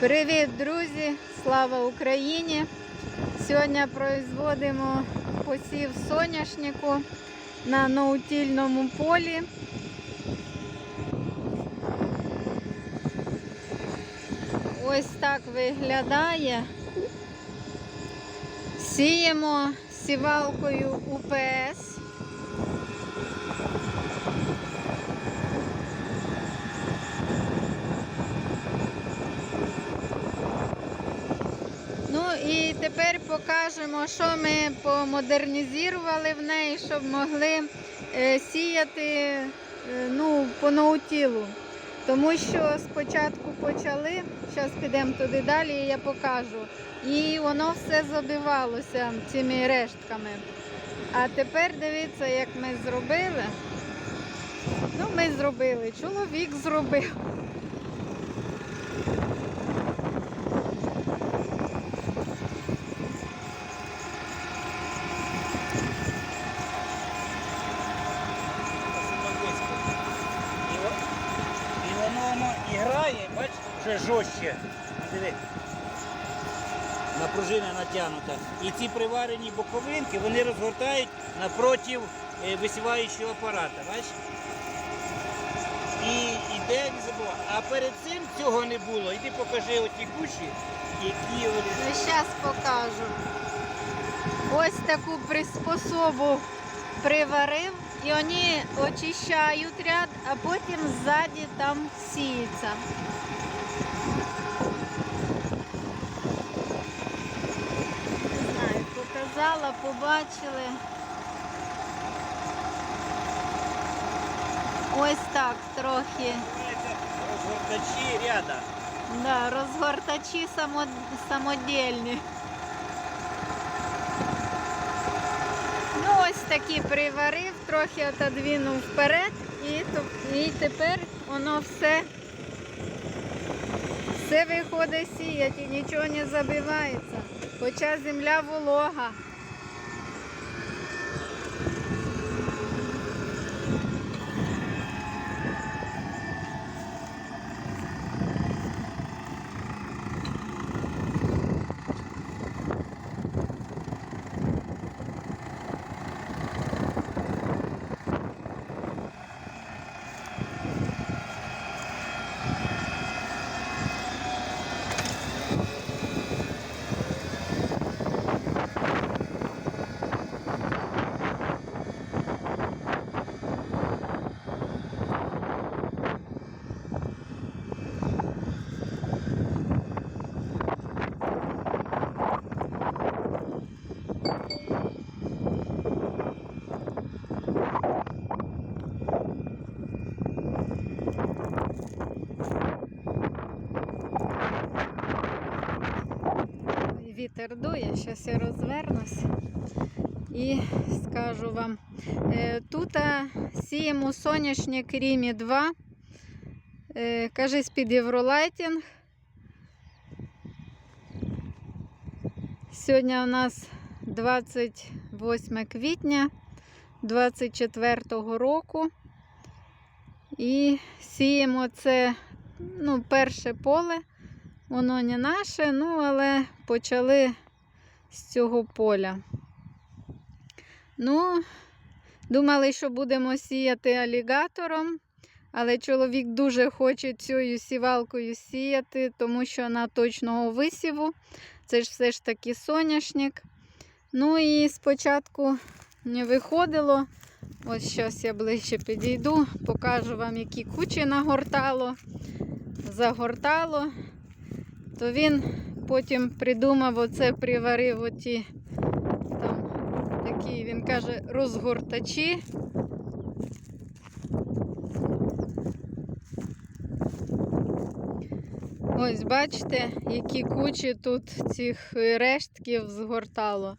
Привіт, друзі! Слава Україні! Сьогодні производимо посів соняшнику на наутільному полі. Ось так виглядає. Сіємо сівалкою УПС. Ну і тепер покажемо, що ми помодернізували в неї, щоб могли е, сіяти е, ну, по наутілу. Тому що спочатку почали, зараз підемо туди далі, і я покажу. І воно все забивалося цими рештками. А тепер дивіться, як ми зробили. Ну, ми зробили, чоловік зробив. І, во- і воно воно і грає, вже жорстче. Диви. На пружина натягнута. І ці приварені боковинки вони розгортають напротив е, висіваючого апарата. Бачиш? І іде, не забувай. А перед цим цього не було. Іди покажи оті кущі, які вони. Ну, зараз покажу. Ось таку приспособу приварив, і вони очищають ряд, а потім ззаді там сіється. Не знаю, показала, побачили. Ось так трохи. Називається Розгортачі ряда. Да, розгортачі само- самодільні. Ну, ось такі приварив, Трохи отодвинув вперед і, і тепер воно все, все виходить сіяти і нічого не забивається. Хоча земля волога. Вітер дує, зараз я розвернусь і скажу вам. Е, Тут а, сіємо соняшник Рімі 2. Е, Кажись під Євролайтінг. Сьогодні у нас 28 квітня 24 року. І сіємо це ну, перше поле. Воно не наше, ну але почали з цього поля. Ну, думали, що будемо сіяти алігатором, але чоловік дуже хоче цією сівалкою сіяти, тому що на точного висіву. Це ж все ж таки соняшник. Ну і спочатку не виходило. Ось зараз я ближче підійду, покажу вам, які кучі нагортало, загортало то він потім придумав оце, приварив оті там такі, він каже, розгортачі. Ось бачите, які кучі тут цих рештків згортало.